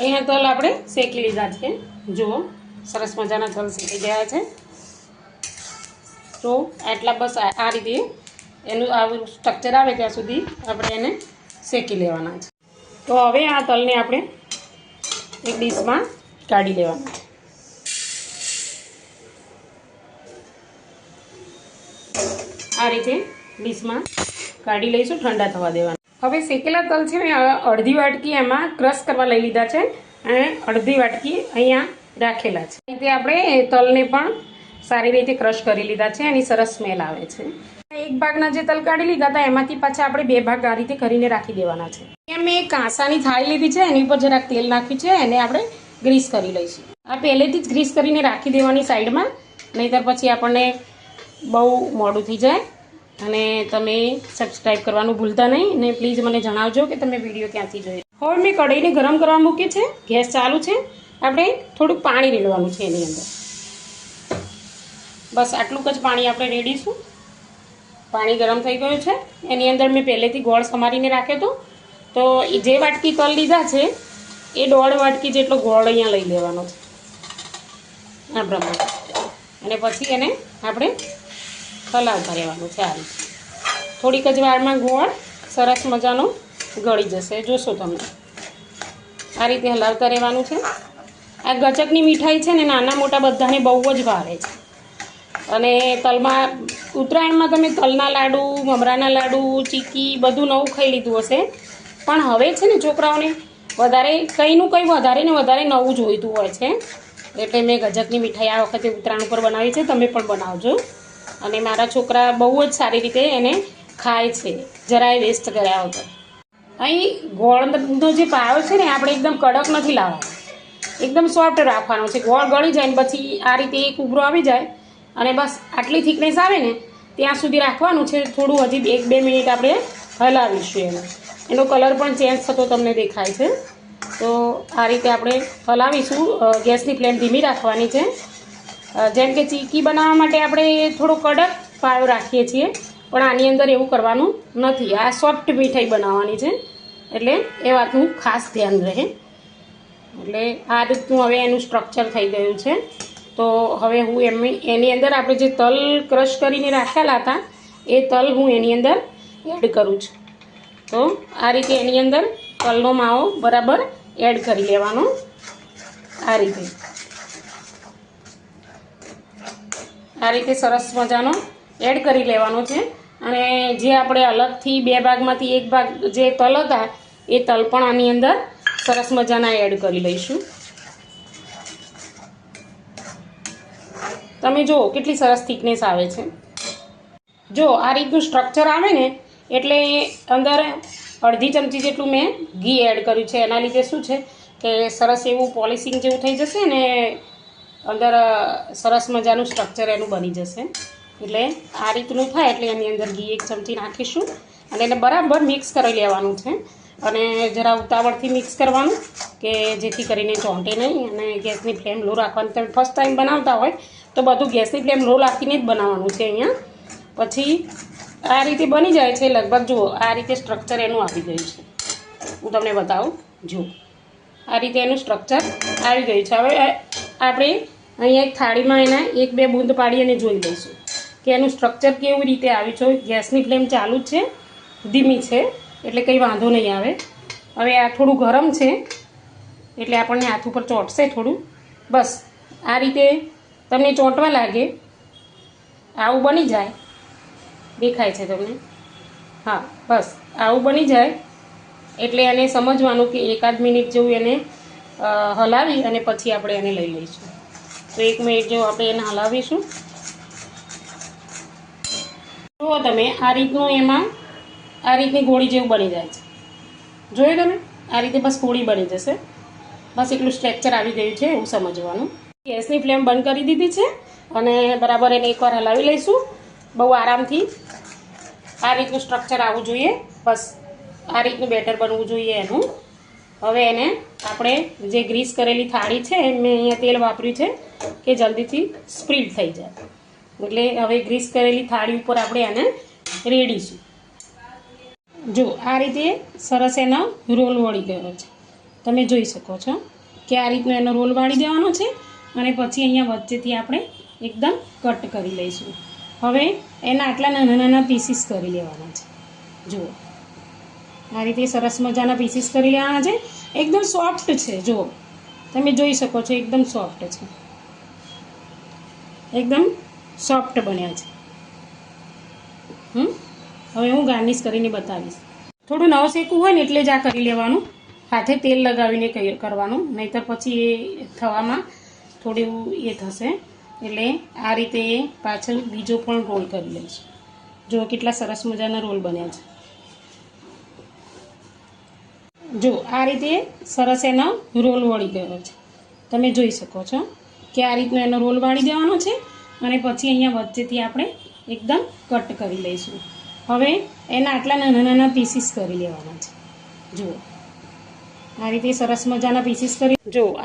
અહીંયા તલ આપણે શેકી લીધા છે. જુઓ, સરસ મજાના તલ શેકી ગયા છે. તો આટલા બસ આ રીતે એનું આવું સ્ટ્રક્ચર આવે ત્યાં સુધી આપણે એને શેકી લેવાના છે. તો હવે આ તલને આપણે એક ડીશમાં કાઢી લેવાના છે. આ રીતે ડીશમાં કાઢી લઈશું, ઠંડા થવા દેવાના હવે શેકેલા તલ છે મેં અડધી વાટકી એમાં ક્રશ કરવા લઈ લીધા છે અને અડધી વાટકી અહીંયા રાખેલા છે. રીતે આપણે તલને પણ સારી રીતે ક્રશ કરી લીધા છે, એની સરસ સ્મેલ આવે છે. એક ભાગના જે તલ કાઢી લીધા હતા, એમાંથી પાછા આપણે બે ભાગ આ રીતે કરીને રાખી દેવાના છે. અહીંયા મેં કાંસાની થાળી લીધી છે, એની ઉપર જરાક તેલ નાખ્યું છે, એને આપણે ગ્રીસ કરી લઈશું. આ પહેલેથી જ ગ્રીસ કરીને રાખી દેવાની સાઈડમાં, નહીંતર પછી આપણને બહુ મોડું થઈ જાય. અને તમે સબસ્ક્રાઈબ કરવાનું ભૂલતા નહીં ને પ્લીઝ મને જણાવજો કે તમે વીડિયો ક્યાંથી જોઈ હવે મેં કઢાઈને ગરમ કરવા મૂકી છે. ગેસ ચાલુ છે. આપણે થોડુંક પાણી રેડવાનું છે એની અંદર. બસ આટલું જ પાણી આપણે રેડીશું. પાણી ગરમ થઈ ગયું છે. એની અંદર મેં પહેલેથી ગોળ સમારીને રાખ્યો હતો. તો જે વાટકી તલ લીધા છે, એ દોઢ વાટકી જેટલો ગોળ અહીંયા લઈ લેવાનો છે. આ પ્રમાણે. અને પછી એને આપણે હલાવતા રહેવાનું છે આ થોડીક જ વારમાં ગોળ, સરસ મજાનો ગળી જશે. જોશો તમે. આ રીતે હલાવતા રહેવાનું છે. આ ગચકની મીઠાઈ છે ને, નાના મોટા બધાને બહુ જ ભાવે છે. અને તલમાં, ઉત્તરાયણમાં તમે તલના લાડુ, મમરાના લાડુ, ચીકી બધું નવું ખાઈ લીધું હશે. પણ હવે છે ને છોકરાઓને વધારે કંઈનું કંઈ વધારે ને વધારે નવું જોઈતું હોય છે. એટલે મેં ગજકની મીઠાઈ આ વખતે ઉત્તરાયણ ઉપર બનાવી છે. તમે પણ બનાવજો. અને મારા છોકરા બહુ જ સારી રીતે એને ખાય છે. જરાય વેસ્ટ કર્યા વગર. અહીં ગોળનો જે પાયો છે ને, આપણે એકદમ કડક નથી લાવવાનો. એકદમ સોફ્ટ રાખવાનો છે. ગોળ ગળી જાય ને પછી આ રીતે એક ઉભરો આવી જાય અને બસ આટલી થિકનેસ આવે ને, ત્યાં સુધી રાખવાનું છે. થોડું હજી એક બે મિનિટ આપણે હલાવીશું એનો એનો કલર પણ ચેન્જ થતો તમને દેખાય છે. તો આ રીતે આપણે હલાવીશું. ગેસની ફ્લેમ ધીમી રાખવાની છે. જેમ કે ચીકી બનાવવા માટે આપણે થોડો કડક પાયો રાખીએ છીએ, પણ આની અંદર એવું કરવાનું નથી. આ સોફ્ટ મીઠાઈ બનાવવાની છે, એટલે એ વાતનું ખાસ ધ્યાન રહે. એટલે આ રીતનું હવે એનું સ્ટ્રક્ચર થઈ ગયું છે. તો હવે હું એમની, એની અંદર આપણે જે તલ ક્રશ કરીને રાખેલા હતા, એ તલ હું એની અંદર એડ કરું છું. તો આ રીતે એની અંદર તલનો માવો બરાબર એડ કરી લેવાનો. આ રીતે. આ રીતે સરસ મજાનો એડ કરી લેવાનો છે. અને જે આપણે અલગથી બે ભાગમાંથી એક ભાગ જે તલ હતા, એ તલ પણ આની અંદર સરસ મજાના એડ કરી લઈશું. તમે જુઓ કેટલી સરસ થિકનેસ આવે છે. જો આ રીતનું સ્ટ્રક્ચર આવે ને, એટલે અંદર અડધી ચમચી જેટલું મેં ઘી એડ કર્યું છે. એના લીધે શું છે કે સરસ એવું પોલિશિંગ જેવું થઈ જશે ને અંદર સરસ મજાનું સ્ટ્રક્ચર એનું બની જશે. એટલે આ રીતનું થાય એટલે એની અંદર ઘી એક ચમચી નાખીશું અને એને બરાબર મિક્સ કરી લેવાનું છે. અને જરા ઉતાવળથી મિક્સ કરવાનું કે જેથી કરીને ચોંટે નહીં અને ગેસની ફ્લેમ લો રાખવાની. તમે ફર્સ્ટ ટાઈમ બનાવતા હોય તો બધું ગેસની ફ્લેમ લો રાખીને જ બનાવવાનું છે અહીંયા. પછી આ રીતે બની જાય છે લગભગ, જુઓ, આ રીતે સ્ટ્રક્ચર એનું આવી ગયું છે. હું તમને બતાવું, જુઓ. આ રીતે એનું સ્ટ્રક્ચર આવી ગયું છે. હવે આપણે અહીંયા એક થાળીમાં એના એક બે બૂંદ પાડી અને જોઈ લઈશું કે એનું સ્ટ્રક્ચર કેવી રીતે આવ્યું છે. ગેસની ફ્લેમ ચાલુ જ છે, ધીમી છે, એટલે કંઈ વાંધો નહીં આવે. હવે આ થોડું ગરમ છે, એટલે આપણને હાથ ઉપર ચોંટશે થોડું. બસ, આ રીતે તમને ચોંટવા લાગે, આવું બની જાય. દેખાય છે તમને? હા, બસ, આવું બની જાય, એટલે એને સમજવાનું કે એકાદ મિનિટ જેવું એને હલાવી અને પછી આપણે એને લઈ લઈશું. તો એક મિનિટ જેવું આપણે એને હલાવીશું. જુઓ તમે, આ રીતનું એમાં, આ રીતની ગોળી જેવું બની જાય છે. જોયું તમે? આ રીતે બસ ગોળી બની જશે. બસ એટલું સ્ટ્રેક્ચર આવી ગયું છે એવું સમજવાનું. ગેસની ફ્લેમ બંધ કરી દીધી છે અને બરાબર એને એકવાર હલાવી લઈશું. બહુ આરામથી. આ રીતનું સ્ટ્રક્ચર આવવું જોઈએ. બસ આ રીતનું બેટર બનવું જોઈએ એનું. હવે એને આપણે જે ગ્રીસ કરેલી થાળી છે મેં અહીંયા તેલ વાપર્યું છે કે જલ્દીથી સ્પ્રીડ થઈ જાય. એટલે હવે ગ્રીસ કરેલી થાળી ઉપર આપણે એને રેડીશું. જો, આ રીતે સરસ એનો રોલ વળી ગયો છે. તમે જોઈ શકો છો કે આ રીતનો એનો રોલ વાળી દેવાનો છે અને પછી અહીંયા વચ્ચેથી આપણે એકદમ કટ કરી લઈશું. હવે એના આટલા નાના નાના પીસીસ કરી લેવાના છે. જુઓ. આ રીતે સરસ મજાના પીસીસ કરી લેવાના છે. એકદમ સોફ્ટ છે, જુઓ. તમે જોઈ શકો છો, એકદમ સોફ્ટ છે. એકદમ સોફ્ટ બન્યા છે. હમ? હવે હું ગાર્નિશ કરીને બતાવીશ. થોડું નવ શેકવું હોય ને એટલે જ આ કરી લેવાનું. હાથે તેલ લગાવીને કરવાનું. નહીંતર પછી એ થવામાં થોડું એ થશે. એટલે આ રીતે પાછળ બીજો પણ રોલ કરી લઈશું. જો કેટલા સરસ મજાના રોલ બન્યા છે. જો આ રીતે સરસ એનો રોલ વળી ગયો છે. તમે જોઈ શકો છો કે આ રીતનો એનો રોલ વાળી દેવાનો છે અને પછી અહીંયા વચ્ચેથી આપણે એકદમ કટ કરી લઈશું. હવે એના આટલા નાના નાના પીસીસ કરી લેવાના છે. જુઓ. આ રીતે સરસ મજાના પીસીસ કરી જો